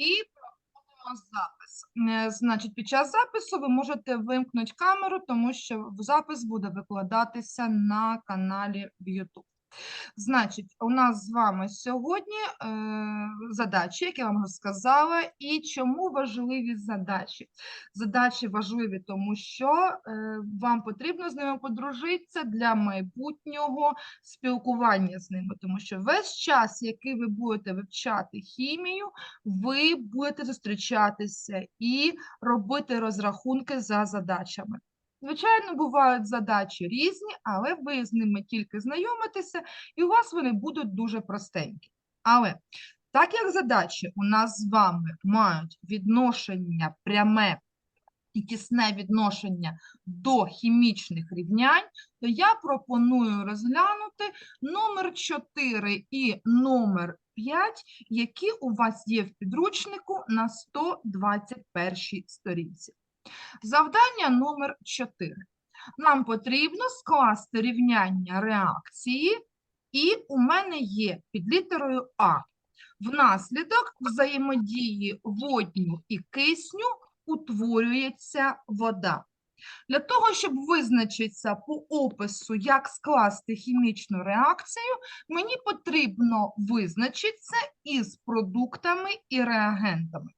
І запис. Е, Значить, під час запису ви можете вимкнути камеру, тому що запис буде викладатися на каналі в YouTube. Значить, у нас з вами сьогодні е, задачі, які я вам розказала, і чому важливі задачі. Задачі важливі, тому що е, вам потрібно з ними подружитися для майбутнього спілкування з ними, тому що весь час, який ви будете вивчати хімію, ви будете зустрічатися і робити розрахунки за задачами. Звичайно, бувають задачі різні, але ви з ними тільки знайомитеся, і у вас вони будуть дуже простенькі. Але так як задачі у нас з вами мають відношення пряме і тісне відношення до хімічних рівнянь, то я пропоную розглянути номер 4 і номер 5, які у вас є в підручнику на 121 сторінці. Завдання номер 4. Нам потрібно скласти рівняння реакції, і у мене є під літерою А. Внаслідок взаємодії водню і кисню утворюється вода. Для того, щоб визначитися по опису, як скласти хімічну реакцію, мені потрібно визначитися із продуктами і реагентами.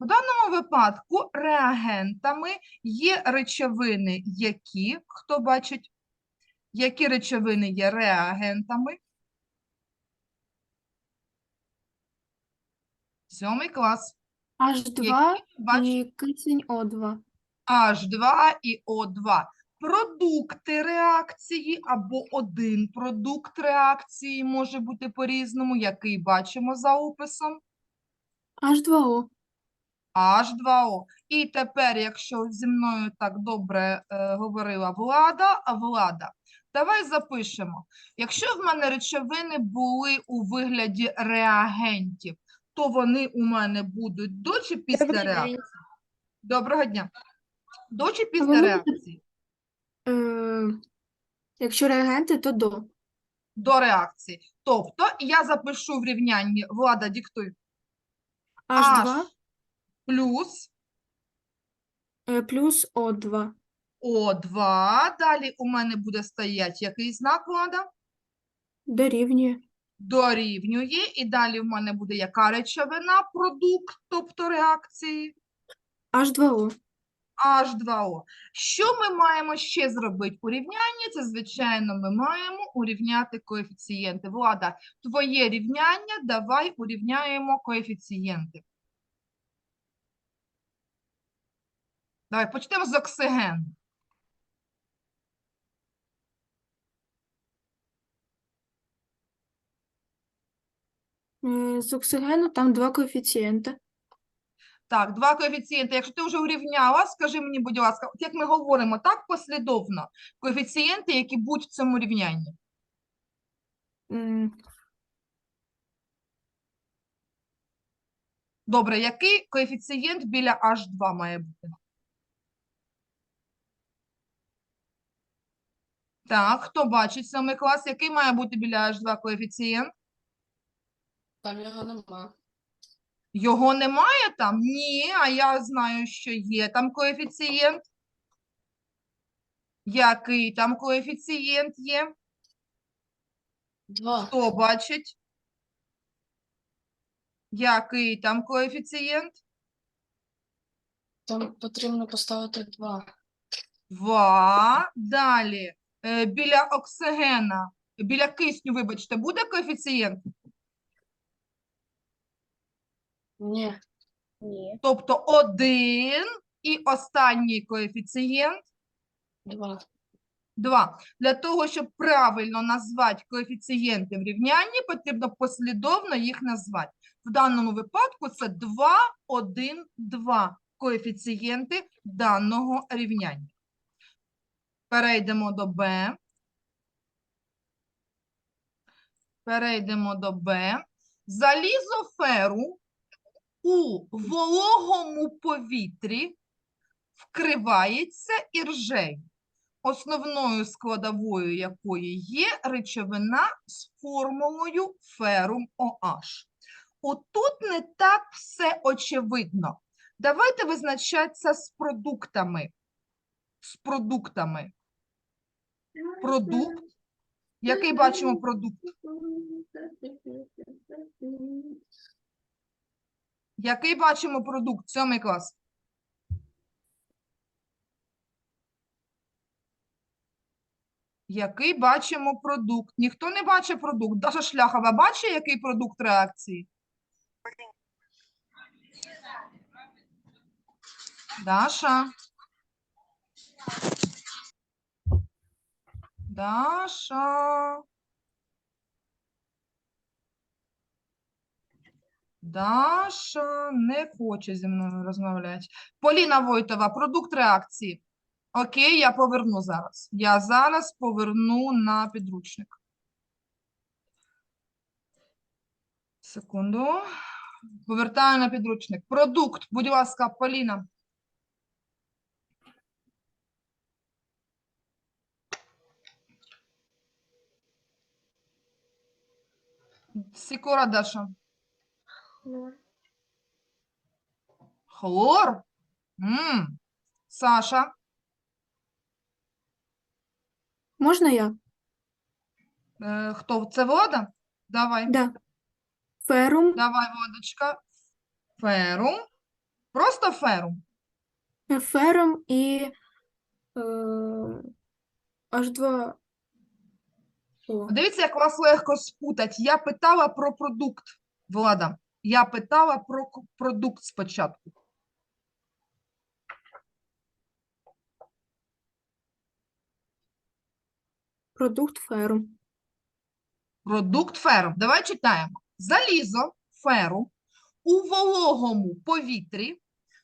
В даному випадку реагентами є речовини, які, хто бачить, які речовини є реагентами? Сьомий клас. H2 Які і кисень О2. H2 і O2. Продукти реакції або один продукт реакції може бути по-різному, який бачимо за описом. H2O. H2O. І тепер, якщо зі мною так добре е, говорила Влада, а Влада, давай запишемо. Якщо в мене речовини були у вигляді реагентів, то вони у мене будуть до чи після день. реакції? Доброго дня. До чи після вони реакції? Е, якщо реагенти, то до. До реакції. Тобто я запишу в рівнянні, Влада, диктуй, H2 плюс е, плюс O2. О2. Далі у мене буде стояти який знак, Влада? Дорівнює. дорівнює, і далі в мене буде яка речовина, продукт, тобто реакції, H2O. H2O. Що ми маємо ще зробити у рівнянні? Це, звичайно, ми маємо урівняти коефіцієнти. Влада, твоє рівняння, давай урівняємо коефіцієнти. Давай, почнемо з оксигену. Е, з оксигену там два коефіцієнти. Так, два коефіцієнти. Якщо ти вже урівняла, скажи мені, будь ласка, от як ми говоримо так послідовно, коефіцієнти, які будуть в цьому рівнянні. Добре, який коефіцієнт біля H2 має бути? Так, хто бачить сьомий клас, який має бути біля H2 коефіцієнт? Там його нема. Його немає там? Ні, а я знаю, що є там коефіцієнт. Який там коефіцієнт є? Два. Хто бачить? Який там коефіцієнт? Там потрібно поставити два. Два. Далі. Е, біля оксигена, біля кисню, вибачте, буде коефіцієнт? Ні. Ні. Тобто один і останній коефіцієнт Два. 2. Для того, щоб правильно назвати коефіцієнти в рівнянні, потрібно послідовно їх назвати. В даному випадку це 2, 1, 2 коефіцієнти даного рівняння. Перейдемо до Б. Перейдемо до Б. Залізо феру у вологому повітрі вкривається іржею основною складовою якої є речовина з формулою ферум OH. Отут не так все очевидно. Давайте визначатися з продуктами. З продуктами. Продукт. Який бачимо продукт? Який бачимо продукт? Сьомий клас. Який бачимо продукт? Ніхто не бачить продукт. Даша Шляхова бачить, який продукт реакції? Даша. Даша. Даша не хоче зі мною розмовляти. Поліна Войтова, продукт реакції. Окей, я поверну зараз. Я зараз поверну на підручник. Секунду. Повертаю на підручник. Продукт, будь ласка, Поліна. Сікора Даша. Хлор? М. Саша. Можна я? Е, хто? Це вода? Давай. Да. Ферум, Давай, водочка. Ферум. Просто ферум. ферум і е, H2O. Дивіться, як вас легко спутати. Я питала про продукт, Влада. Я питала про продукт спочатку. Продукт ферум. Продукт ферум. Давай читаємо. Залізо, ферум, у вологому повітрі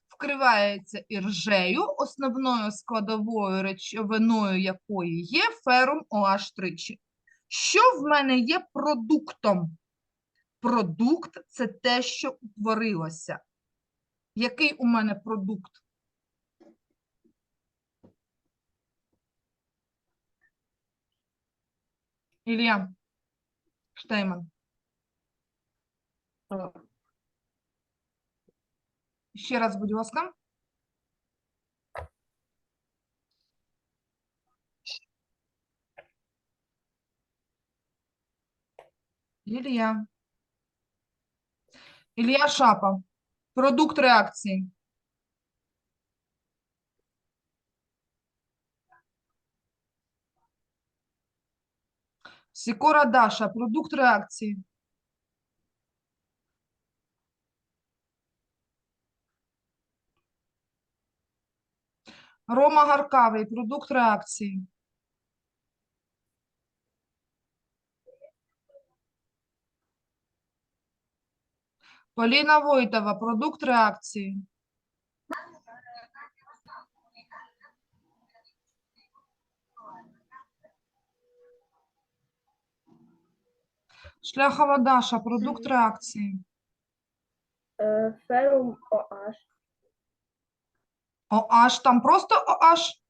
вкривається іржею, основною складовою речовиною якої є ферум OH тричі. Що в мене є продуктом? Продукт – це те, що утворилося. Який у мене продукт? Ілля Штейман. Ще раз, будь ласка. Ілля. Ілля Шапа. Продукт реакції. Сікора Даша. Продукт реакції. Рома Гаркавий. Продукт реакції. Поліна Войтова. Продукт реакції. Шляхова Даша. Продукт реакції. Е, Ферум OH. OH. Там просто OH?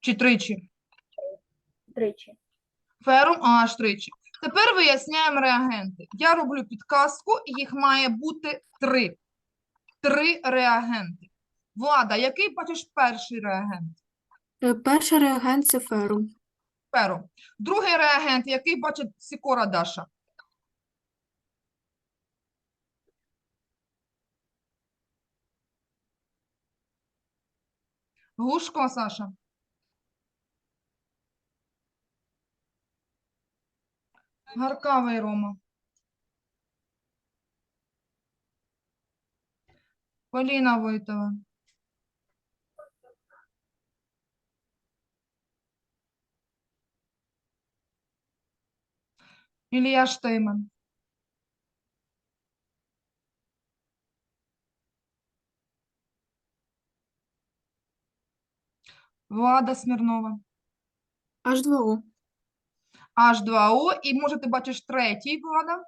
Чи тричі? Тричі. Ферум OH тричі. Тепер виясняємо реагенти. Я роблю підказку, їх має бути три. Три реагенти. Влада, який бачиш перший реагент? Е, Перший реагент це ферум. Ферум. Другий реагент, який бачить Сікора Даша? Глушко, Саша. Гаркавий Рома. Поліна Войтова. Ілля Штейман. Влада Смірнова. H2O. H2O. І може ти бачиш третій, Влада?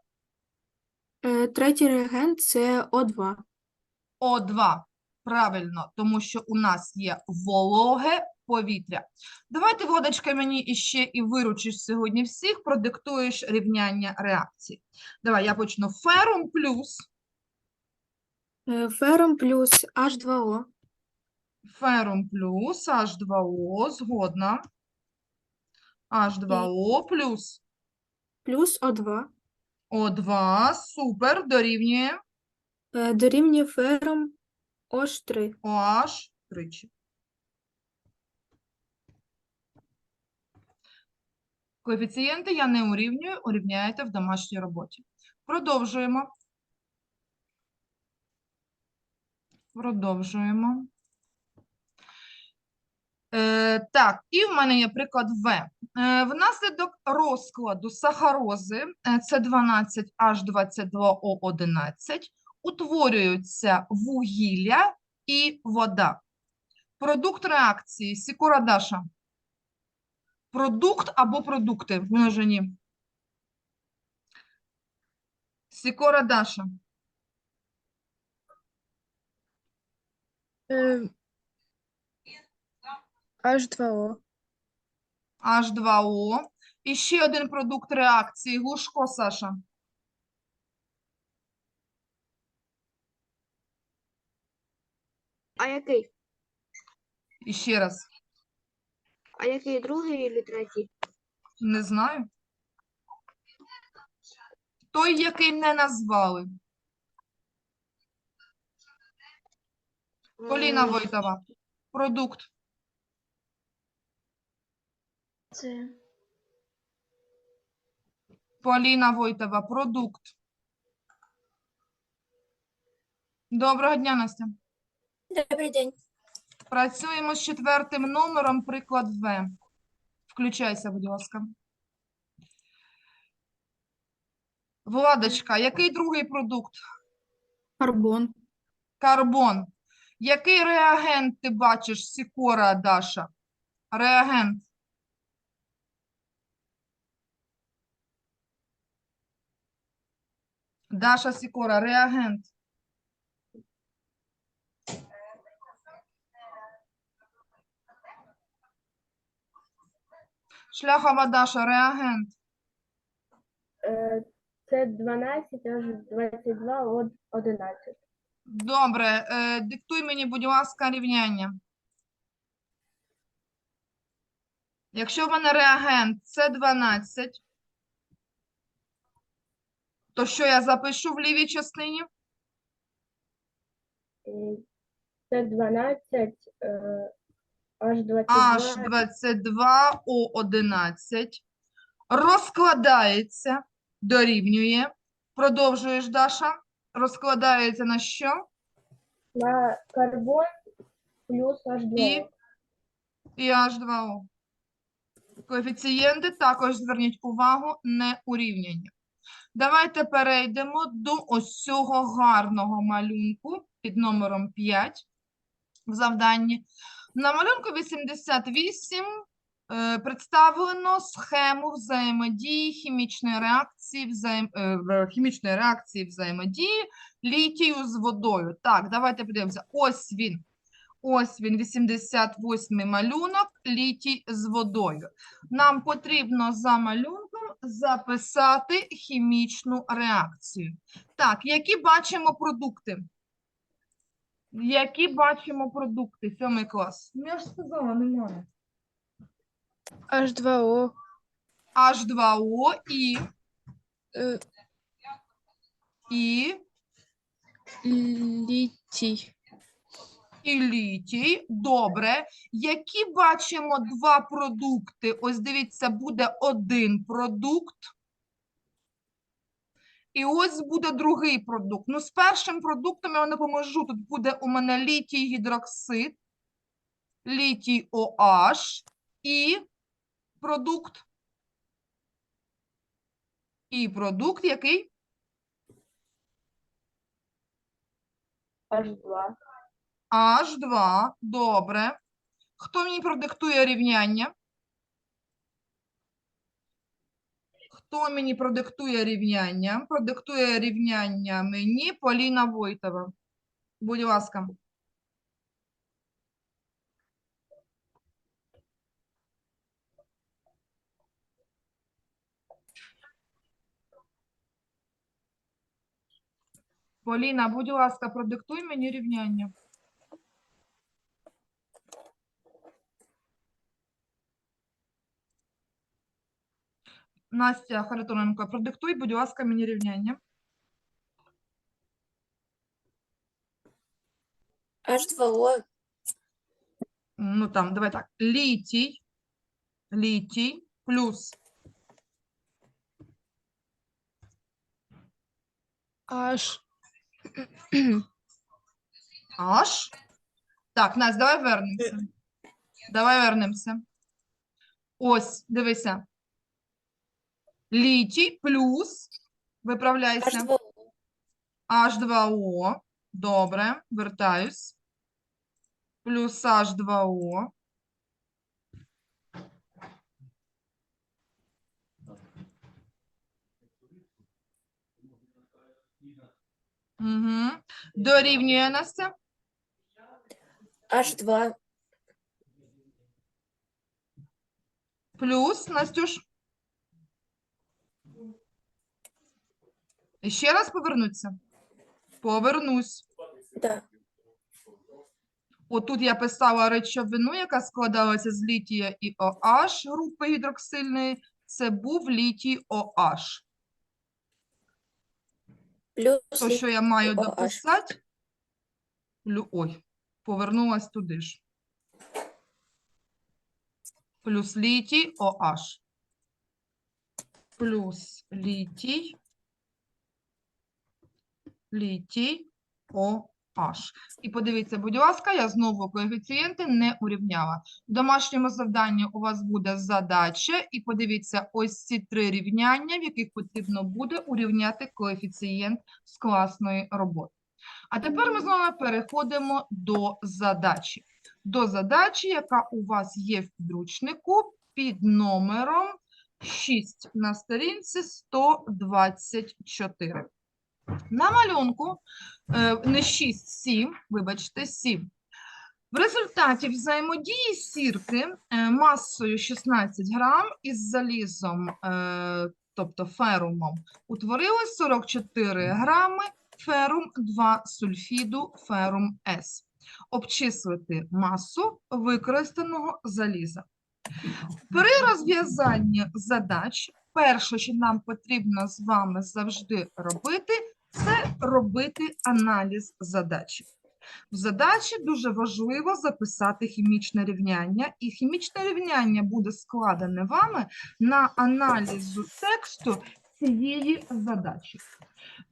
Е, Третій реагент це O2. О2. Правильно, тому що у нас є вологе повітря. Давайте, Водочка, мені іще і виручиш сьогодні всіх, продиктуєш рівняння реакцій. Давай, я почну. Ферум плюс Е, Ферум плюс H2O. Ферум плюс H2O, згодна. H2O плюс Плюс O2. O2, супер, дорівнює Е, Дорівнює ферум OH3. OH тричі. Коефіцієнти я не урівнюю, урівняєте в домашній роботі. Продовжуємо. Продовжуємо. Е, так, і в мене є приклад В. Е, внаслідок розкладу сахарози е, С12H22O11 утворюються вугілля і вода. Продукт реакції Сікора Даша. Продукт або продукти в множині. Сікора Даша. H2O. H2O. І ще один продукт реакції. Глушко, Саша. А який? І ще раз. А який другий чи третій? Не знаю. Той, який не назвали. Поліна Войтова. Продукт. Це Поліна Войтова. Продукт. Доброго дня, Настя. Добрий день. Працюємо з четвертим номером, приклад В. Включайся, будь ласка. Владочка, який другий продукт? Карбон. Карбон. Який реагент ти бачиш, Сікора, Даша? Реагент. Даша Сікора, реагент. Шляхова Даша, реагент. Е, Це 12 аж 22 од 11. Добре, е, диктуй мені, будь ласка, рівняння. Якщо в мене реагент це 12, то що я запишу в лівій частині? Е, Це 12 е, аж 22. H22 O11 розкладається, дорівнює. Продовжуєш, Даша. Розкладається на що? на карбон плюс аж 2 І? І H2O. Коефіцієнти також зверніть увагу, не урівняння. Давайте перейдемо до ось цього гарного малюнку під номером 5 в завданні. На малюнку 88 е, представлено схему взаємодії хімічної реакції, взаєм... е, хімічної реакції взаємодії літію з водою. Так, давайте подивимося. Ось він. Ось він, 88-й малюнок, літій з водою. Нам потрібно за малюнком записати хімічну реакцію. Так, які бачимо продукти? Які бачимо продукти? Сьомий клас. Ну, я ж сказала, немає. H2O. H2O і, Е, і, Літій. І літій. Добре. Які бачимо два продукти? Ось дивіться, буде один продукт. І ось буде другий продукт. Ну, з першим продуктом я не поможу. Тут буде у мене літій гідроксид, літій OH і продукт. І продукт який? аж 2. H2. Добре. Хто мені продиктує рівняння? Хто мені продиктує рівняння? Продиктує рівняння мені Поліна Войтова. Будь ласка. Поліна, будь ласка, продиктуй мені рівняння. Настя Харитоненко, продиктуй, будь ласка, мені рівняння. H2O Ну там, давай так. Літій, літій плюс H Аж. Так, Настя, давай вернемося. Давай вернемося. Ось, дивися. Літій плюс, виправляйся, H2O H2O. Добре, вертаюсь. Плюс H2O. Угу. Дорівнює Настя. H2 Плюс, Настюш. І ще раз повернуться. Повернусь. да. Отут я писала речовину, яка складалася з літія і OH групи гідроксильної. Це був літій OH. плюс То, що я маю OH. дописати. Ой, повернулась туди ж. Плюс літій OH. Плюс літій. Літій OH. І подивіться, будь ласка, я знову коефіцієнти не урівняла. В домашньому завданні у вас буде задача, і подивіться ось ці три рівняння, в яких потрібно буде урівняти коефіцієнт з класної роботи. А тепер ми з вами переходимо до задачі. До задачі, яка у вас є в підручнику під номером 6 на сторінці 124. На малюнку е, не 6, 7, вибачте, 7. В результаті взаємодії сірки е, масою 16 грам із залізом, е, тобто ферумом, утворили 44 грами ферум 2 сульфіду ферум С. Обчислити масу використаного заліза. При розв'язанні задач перше, що нам потрібно з вами завжди робити, це робити аналіз задачі. В задачі дуже важливо записати хімічне рівняння, і хімічне рівняння буде складене вами на аналізу тексту цієї задачі.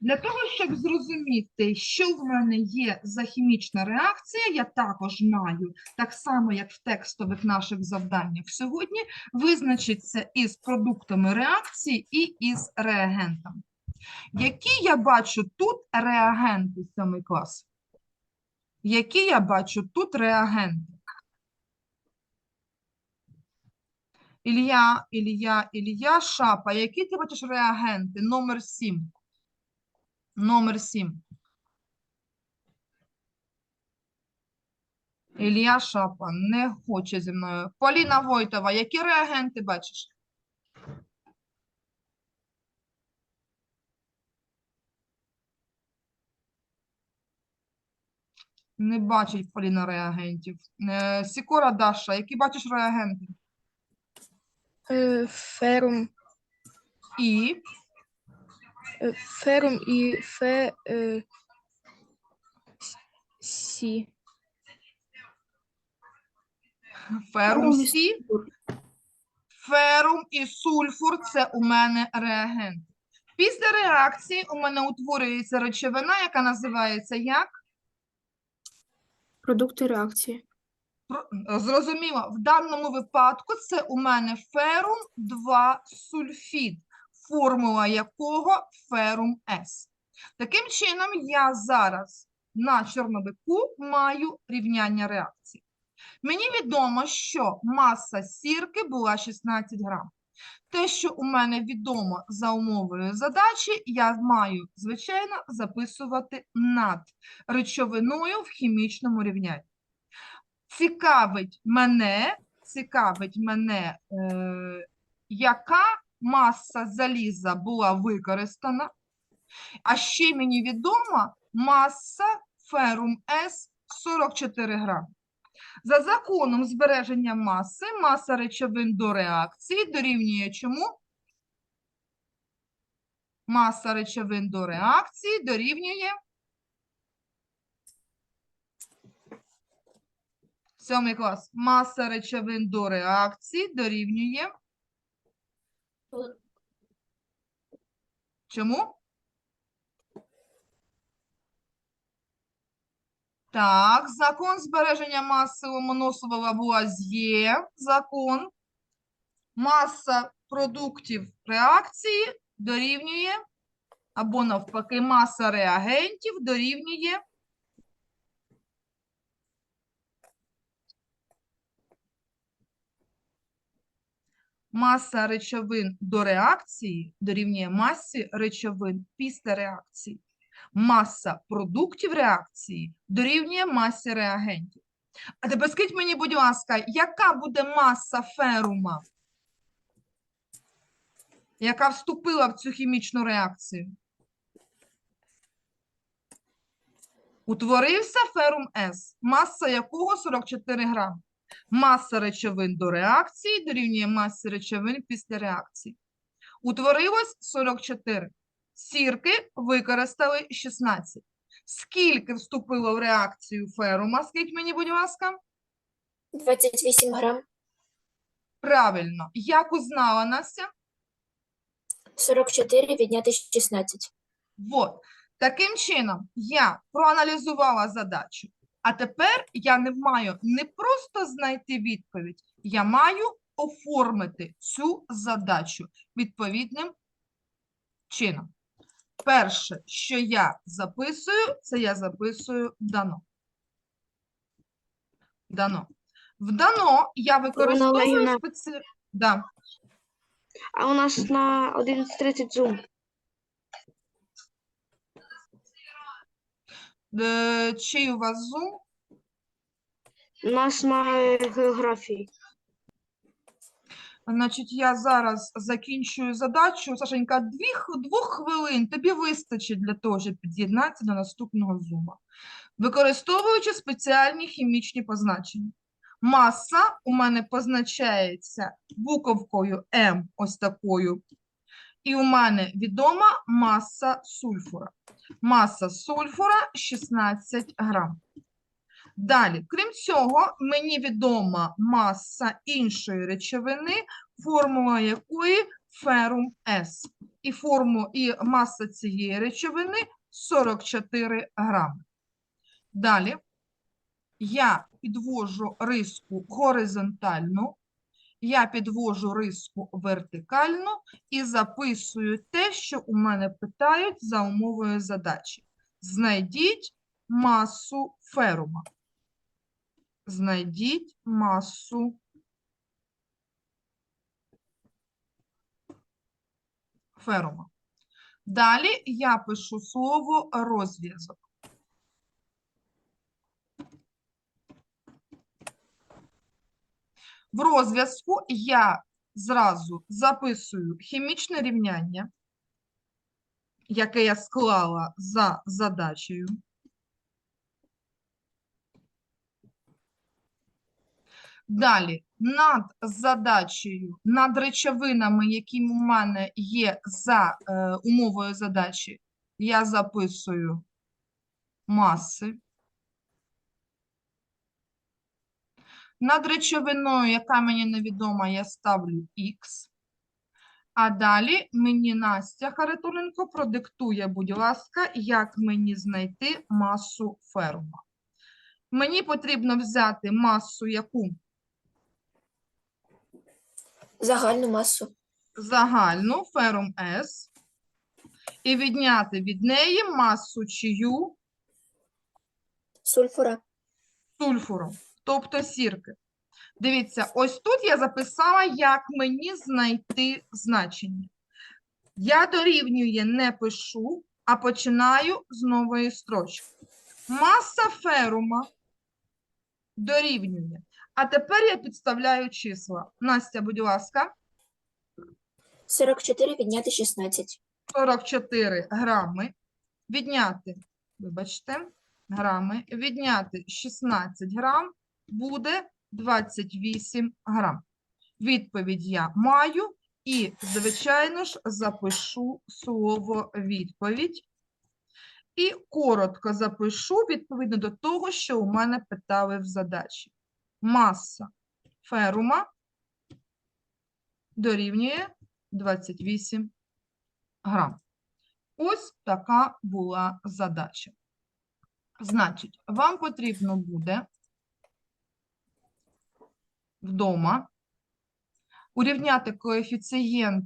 Для того, щоб зрозуміти, що в мене є за хімічна реакція, я також маю, так само як в текстових наших завданнях сьогодні, визначитися із продуктами реакції і із реагентами. Які я бачу тут реагенти сьомий клас? Які я бачу тут реагенти? Ілля, Ілля, Ілля, Шапа. Які ти бачиш реагенти? Номер 7. Номер 7. Ілля Шапа не хоче зі мною. Поліна Войтова, які реагенти бачиш? Не бачить Поліна реагентів. Е, Сікора Даша, які бачиш реагенти? Е, Ферум, І е, ферум і фе е, сі. ферум Ферум і Сі. Ферум і сульфур це у мене реагенти. Після реакції у мене утворюється речовина, яка називається як? Продукти реакції. Зрозуміло, в даному випадку це у мене ферум 2 сульфід, формула якого ферум С. Таким чином, я зараз на чорновику маю рівняння реакції. Мені відомо, що маса сірки була 16 грам. Те, що у мене відомо за умовою задачі, я маю, звичайно, записувати над речовиною в хімічному рівнянні. Цікавить мене, цікавить мене, е, яка маса заліза була використана, а ще мені відомо, Маса ферум С 44 грами. За законом збереження маси, маса речовин до реакції дорівнює чому? Маса речовин до реакції дорівнює Сьомий клас. Маса речовин до реакції дорівнює чому? Так, закон збереження маси Ломоносова Лавуазьє. Закон. Маса продуктів реакції дорівнює, або навпаки, маса реагентів дорівнює Маса речовин до реакції дорівнює масі речовин після реакції. Маса продуктів реакції дорівнює масі реагентів. А тепер скажіть мені, будь ласка, яка буде маса ферума, яка вступила в цю хімічну реакцію? Утворився ферум С, маса якого 44 грами. Маса речовин до реакції дорівнює масі речовин після реакції. Утворилось 44. Сірки використали 16. Скільки вступило в реакцію ферума? Скажіть мені, будь ласка. 28 грам, Правильно. Як узнала Настя? 44 відняти 16. Вот. Таким чином, я проаналізувала задачу, а тепер я не маю не просто знайти відповідь, я маю оформити цю задачу відповідним чином. Перше, що я записую, це я записую дано. Дано. В дано я використовую Олегівна. Да. А у нас на 11.30 зум. Е, Чий у вас зум? У нас на географії. Значить, я зараз закінчую задачу. Сашенька, дві, двох хвилин тобі вистачить для того, щоб під'єднатися до наступного зума. Використовуючи спеціальні хімічні позначення. Маса у мене позначається буковкою М, ось такою. І у мене відома маса сульфура. Маса сульфура 16 грам. Далі, крім цього, мені відома маса іншої речовини, формула якої ферум С. І, форму, і маса цієї речовини 44 грами. Далі я підвожу риску горизонтальну, я підвожу риску вертикальну і записую те, що у мене питають за умовою задачі. Знайдіть масу ферума. Знайдіть масу ферума. Далі я пишу слово розв'язок. В розв'язку я зразу записую хімічне рівняння, яке я склала за задачею. Далі, над задачею, над речовинами, які у мене є за е, умовою задачі, я записую маси. Над речовиною, яка мені невідома, я ставлю Х. А далі мені Настя Харитоненко продиктує, будь ласка, як мені знайти масу ферума. Мені потрібно взяти масу яку? Загальну масу. загальну ферум С і відняти від неї масу чию Сульфура. сульфуру, тобто сірки. Дивіться, ось тут я записала, як мені знайти значення. Я дорівнює не пишу, а починаю з нової строчки. Маса ферума дорівнює. А тепер я підставляю числа. Настя, будь ласка. 44 відняти 16. 44 грами відняти вибачте, грами, відняти 16 грам буде 28 грам. Відповідь я маю і, звичайно ж, запишу слово відповідь. І коротко запишу відповідно до того, що у мене питали в задачі. Маса ферума дорівнює 28 грам. Ось така була задача. Значить, вам потрібно буде вдома урівняти коефіцієнт